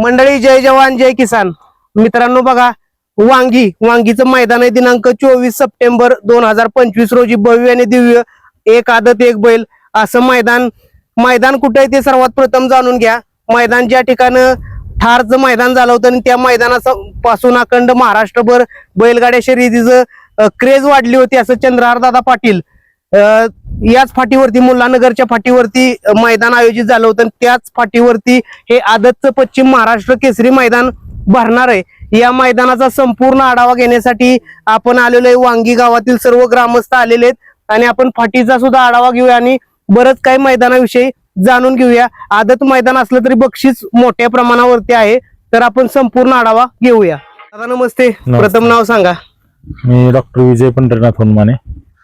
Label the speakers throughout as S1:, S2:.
S1: मंडळी जय जवान जय किसान. मित्रांनो बघा वांगी वांगीचं मैदान आहे. दिनांक चोवीस सप्टेंबर दोन हजार पंचवीस रोजी भव्य आणि दिव्य एक आदत एक बैल. असं मैदान मैदान कुठे आहे ते सर्वात प्रथम जाणून घ्या. मैदान ज्या ठिकाणं ठारचं मैदान झालं होतं आणि त्या मैदाना पासून अखंड महाराष्ट्रभर बैलगाड्या शर्यतीचं क्रेज वाढली होती असं चंद्रहार दादा पाटील याच फाटीवरती मुल्लानगरच्या फाटीवरती मैदान आयोजित झालं होतं त्याच फाटीवरती हे आदतचं पश्चिम महाराष्ट्र केसरी मैदान भरणार आहे. या मैदानाचा संपूर्ण आढावा घेण्यासाठी आपण आलेलो आहे. वांगी गावातील सर्व ग्रामस्थ आलेले आहेत. आणि आपण फाटीचा सुद्धा आढावा घेऊया आणि बरंच काही मैदानाविषयी जाणून घेऊया. आदत मैदान असलं तरी बक्षीस मोठ्या प्रमाणावरती आहे. तर आपण संपूर्ण आढावा घेऊया. दादा नमस्ते. प्रथम नाव सांगा.
S2: मी डॉक्टर विजय पंढरीनाथ हनुमाने.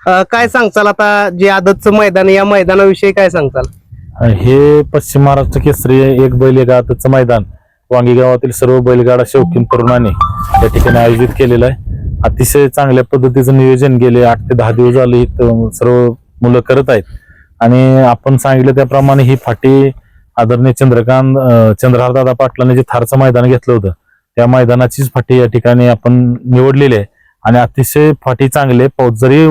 S1: काय सांगचाल आता जे आदतचं मैदान या मैदानाविषयी काय सांगचाल
S2: हे पश्चिम महाराष्ट्र केसरी एक बैल एक आताचं मैदान. वांगी गावातील सर्व बैलगाडा शौकीन तरुणांनी या ठिकाणी आयोजित केलेलं आहे. अतिशय चांगल्या पद्धतीचं नियोजन गेले आठ ते दहा दिवस झाले इथं सर्व मुलं करत आहेत. आणि आपण सांगितलं त्याप्रमाणे ही फाटी आदरणीय चंद्रकांत चंद्रहारदादा पाटलांनी जे थारचं मैदान घेतलं होतं त्या मैदानाचीच फाटी या ठिकाणी आपण निवडलेली आहे. आणि अतिशय फाटी चांगली आहे. पाऊस जरी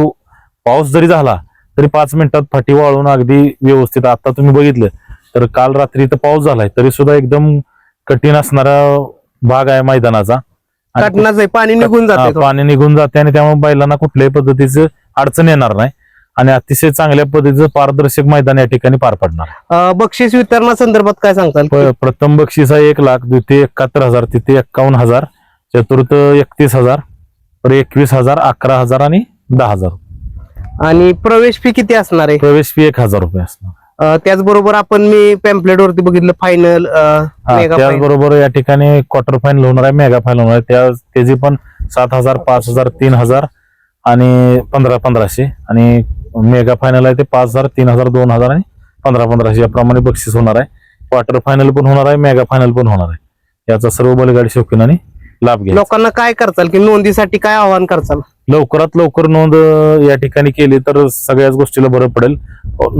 S2: पाऊस जरी झाला तरी पाच मिनिटात फाटी वाळून अगदी व्यवस्थित आता तुम्ही बघितलं तर काल रात्री इथं पाऊस झालाय तरी सुद्धा एकदम कठीण असणारा भाग आहे मैदानाचा.
S1: पाणी निघून जाते
S2: पाणी निघून जाते आणि त्यामुळे बैलांना कुठल्याही पद्धतीचं अडचण येणार नाही. आणि अतिशय चांगल्या पद्धतीचं पारदर्शक मैदान या ठिकाणी पार पडणार.
S1: बक्षीस वितरणासंदर्भात काय सांगताल?
S2: प्रथम बक्षीस आहे एक लाख द्वितीय एकाहत्तर हजार तृतीय एक्कावन्न हजार चतुर्थ एकतीस हजार तर एकवीस हजार अकरा हजार आणि दहा हजार.
S1: आणि प्रवेश फी किती असणार आहे?
S2: प्रवेश फी एक हजार रुपये असणार.
S1: अ, त्याचबरोबर आपण मी पॅम्पलेट वरती बघितलं फायनल
S2: हा, त्याचबरोबर या ठिकाणी क्वार्टर फायनल होणार आहे मेगा फायनल होणार आहे. त्या त्याची पण सात हजार पाच हजार तीन हजार आणि पंधरा पंधराशे. आणि मेगा फायनल आहे ते पाच हजार तीन हजार दोन हजार आणि पंधरा पंधराशे. याप्रमाणे बक्षीस होणार आहे. क्वार्टर फायनल पण होणार आहे मेगा फायनल पण होणार आहे. याचा सर्व बैलगाडी शौकीनांनी लाभ घ्या
S1: लोकांना काय करचाल की नोंदीसाठी काय आव्हान करचाल?
S2: लवकरात लवकर नोंद या ठिकाणी केली तर सगळ्याच गोष्टीला बरं पडेल.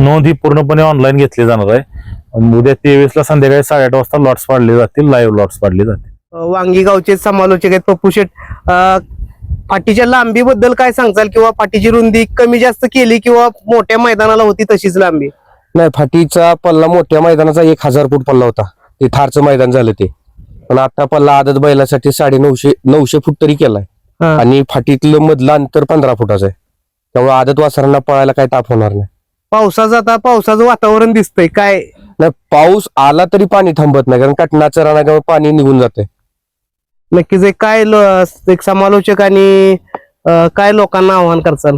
S2: नोंद ही पूर्णपणे ऑनलाईन घेतली जाणार आहे. उद्या तेवीस ला संध्याकाळी साडेआठ वाजता लॉट्स पाडले जातील लाईव्ह लॉट्स पाडले जातील.
S1: वांगी गावचे समालोचक आहेत पप्पू शेठ. अ, फाटीच्या लांबीबद्दल काय सांगचाल किंवा फाटीची रुंदी कमी जास्त केली किंवा मोठ्या मैदानाला होती तशीच लांबी?
S3: नाही फाटीचा पल्ला मोठ्या मैदानाचा एक हजार फूट पल्ला होता. ते ठारचं मैदान झालं ते. पण आता पल्ला आदत बैलासाठी साडे नऊशे नऊशे फूट तरी केलाय. आणि फाटीतलं मधलं अंतर पंधरा फुटाचं आहे. त्यामुळे आदत वासरांना पळायला काय ताप होणार नाही.
S1: पावसाचं आता पावसाचं वातावरण दिसतंय काय?
S3: नाही पाऊस आला तरी पाणी थांबत नाही कारण कटनाचं त्यामुळे पाणी निघून जाते
S1: नक्कीच एक काय लो- एक समालोचक आणि अ, काय लोकांना आव्हान करचाल?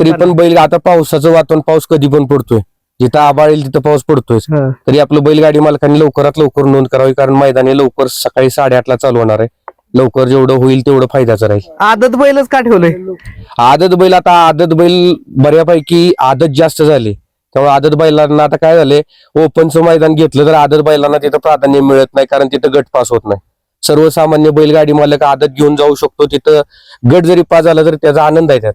S3: तरी. पण बैल आता पावसाचं वातावरण पाऊस कधी पण पडतोय. जिथं आबाळ येईल तिथं पाऊस पडतोय.
S1: हा.
S3: तरी आपलं बैलगाडी मालकांनी लवकरात लवकर नोंद करावी कारण मैदानी लवकर सकाळी साडेआठला चालू होणार आहे. लवकर जेवढं होईल तेवढं फायद्याचं राहील.
S1: आदत बैलच का ठेवलंय?
S3: आदत बैल आता आदत बैल बऱ्यापैकी आदत जास्त झाली. त्यामुळे आदत बैलांना आता काय झाले ओपनचं मैदान घेतलं तर आदत बैलांना तिथं प्राधान्य मिळत नाही कारण तिथं गट पास होत नाही. सर्वसामान्य बैलगाडी मालक आदत घेऊन जाऊ शकतो तिथं गट जरी पास झाला तरी त्याचा आनंद आहे त्यात.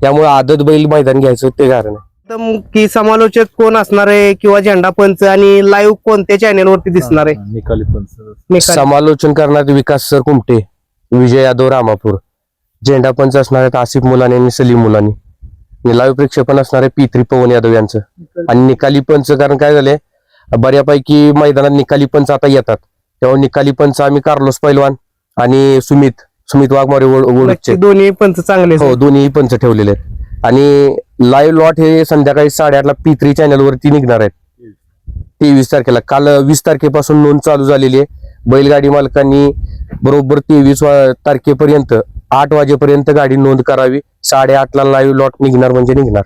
S3: त्यामुळे आदत बैल मैदान घ्यायचं ते कारण आहे.
S1: एकदम की समालोचक कोण असणार आहे किंवा झेंडा पंच आणि लाईव्ह कोणत्या चॅनेल वरती दिसणार आहे?
S2: निकाली पण
S1: निकाल.
S3: समालोचन करणारे विकास सर कुमटे विजय यादव रामापूर. झेंडा पंच असणार आहेत आसिफ मुलानी आणि सलीम मुलानी. आणि लाईव्ह प्रेक्षेपण असणार आहे पी थ्री पवन यादव यांचं. आणि निकाली पंच कारण काय झालंय? बऱ्यापैकी मैदानात निकाली पंच आता येतात. तेव्हा निकाली पंच आम्ही कार्लोस पैलवान आणि सुमित सुमित वाघमारे ओळखचे.
S1: नक्की दोन्ही पंच चांगले
S3: हो दोन्ही पंच ठेवलेले आहेत. आणि लाईव्ह लॉट हे संध्याकाळी साडेआठला पी थ्री चॅनल वरती निघणार आहेत. तेवीस तारखेला. काल वीस तारखेपासून नोंद चालू झालेली आहे. बैलगाडी मालकांनी बरोबर तेवीस तारखेपर्यंत आठ वाजेपर्यंत गाडी नोंद करावी. साडेआठला लाईव्ह लॉट निघणार म्हणजे निघणार.